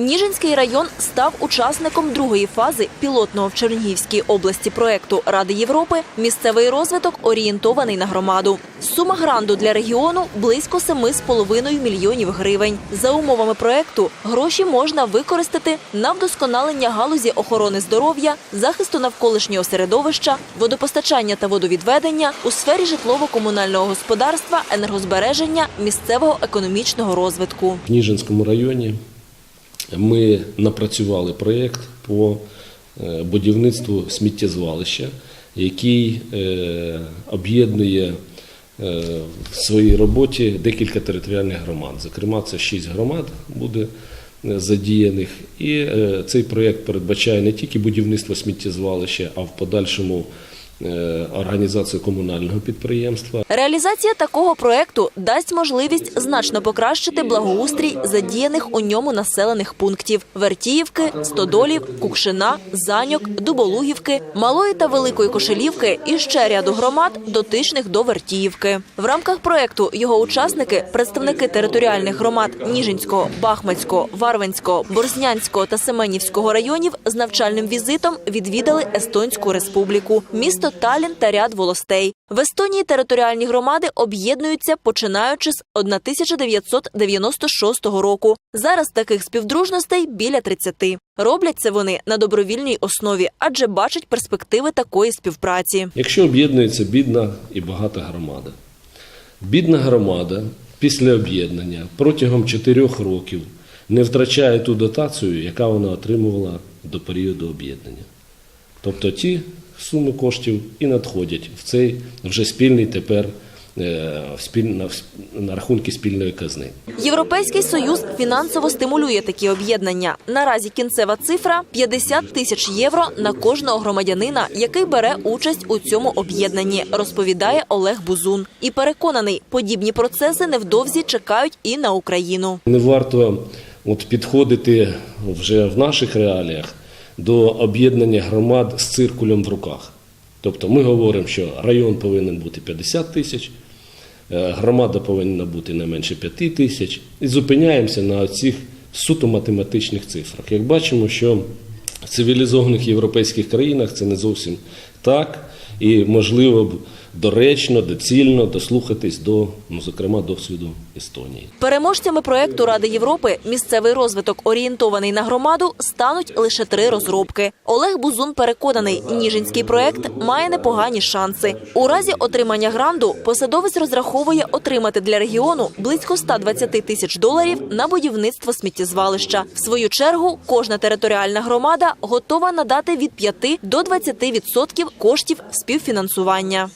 Ніжинський район став учасником другої фази пілотного в Чернігівській області проекту Ради Європи Місцевий розвиток орієнтований на громаду. Сума гранду для регіону близько 7,5 мільйонів гривень. За умовами проекту гроші можна використати на вдосконалення галузі охорони здоров'я, захисту навколишнього середовища, водопостачання та водовідведення у сфері житлово-комунального господарства, енергозбереження, місцевого економічного розвитку. В Ніжинському районі ми напрацювали проєкт по е, будівництву сміттєзвалища, який е, об'єднує е, в своїй роботі декілька територіальних громад. Зокрема, це шість громад буде задіяних. І цей проєкт передбачає не тільки будівництво сміттєзвалища, а в подальшому організацію комунального підприємства. Реалізація такого проекту дасть можливість значно покращити благоустрій задіяних у ньому населених пунктів: Вертіївки, Стодолів, Кукшина, Заньок, Дуболугівки, Малої та Великої Кошелівки і ще ряду громад, дотичних до Вертіївки. В рамках проекту його учасники, представники територіальних громад Ніжинського, Бахмацького, Варвинського, Борзнянського та Семенівського районів з навчальним візитом відвідали Естонську республіку, місто Талін та ряд волостей. В Естонії територіальні громади об'єднуються починаючи з 1996 року. Зараз таких співдружностей біля 30. Роблять це вони на добровільній основі, адже бачать перспективи такої співпраці. Якщо об'єднується бідна і багата громада, бідна громада після об'єднання протягом 4 років не втрачає ту дотацію, яка вона отримувала до періоду об'єднання. Тобто ті суми коштів і надходять в цей вже спільний тепер е, на рахунки спільної казни. Європейський союз фінансово стимулює такі об'єднання. Наразі кінцева цифра 50 тисяч євро на кожного громадянина, який бере участь у цьому об'єднанні, розповідає Олег Бузун. І переконаний, подібні процеси невдовзі чекають і на Україну. Не варто от підходити вже в наших реаліях до об'єднання громад з циркулем в руках. Тобто ми говоримо, що район повинен бути 50 тисяч, е, громада повинна бути не менше 5 тисяч, і зупиняємося на цих суто математичних цифрах. Як бачимо, що цивілізованих європейських країнах це не зовсім так, і можливо б доречно, доцільно дослухатись до, ну, зокрема, досвіду Естонії. Переможцями проекту Ради Європи місцевий розвиток орієнтований на громаду стануть лише три розробки. Олег Бузун переконаний, ніжинський проект має непогані шанси. У разі отримання гранду посадовець розраховує отримати для регіону близько 120 тисяч доларів на будівництво сміттєзвалища. В свою чергу кожна територіальна громада готова надати від 5 до 20% коштів співфінансування.